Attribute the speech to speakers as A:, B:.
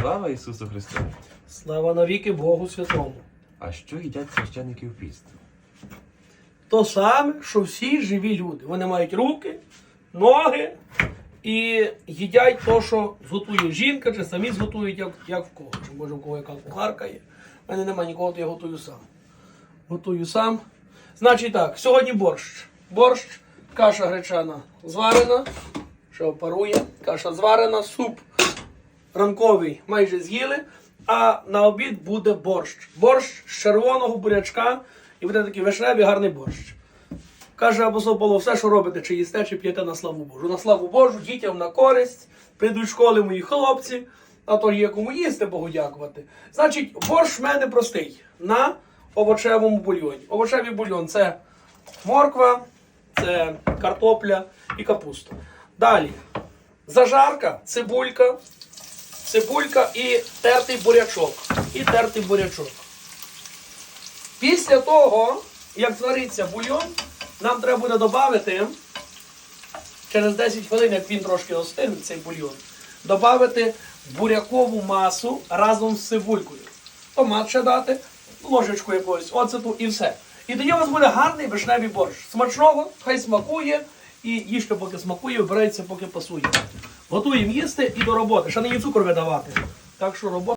A: Слава Ісусу Христу!
B: Слава навіки Богу Святому.
A: А що їдять священники в піст?
B: То саме, що всі живі люди. Вони мають руки, ноги і їдять то, що зготує жінка, чи самі зготують, як, як в кого. Чи може в кого яка кухарка є. У мене немає нікого, то я готую сам. Готую сам. Значить так, сьогодні борщ. Борщ, каша гречана зварена, ще опарує, каша зварена, суп ранковий майже з'їли, а на обід буде борщ. Борщ з червоного бурячка і буде такий вишневий гарний борщ. Каже апостол Павло, все, що робите, чи їсте, чи п'єте на славу Божу. На славу Божу, дітям на користь, прийдуть школи мої хлопці, а то є кому їсти, Богу дякувати. Значить, борщ в мене простий на овочевому бульйоні. Овочевий бульйон це морква, це картопля і капуста. Далі зажарка, цибулька, цибулька і тертий бурячок. І тертий бурячок. Після того, як звариться бульйон, нам треба буде додати через 10 хвилин, як він трошки остигне, цей бульйон, додати бурякову масу разом з цибулькою. Томат ще дати, ложечку якогось, оцету і все. І тоді у вас буде гарний вишневий борщ. Смачного, хай смакує, і їжте, поки смакує, вибирається, поки пасує. Готуємо їсти і до роботи. Ще не є цукор видавати. Так що робота.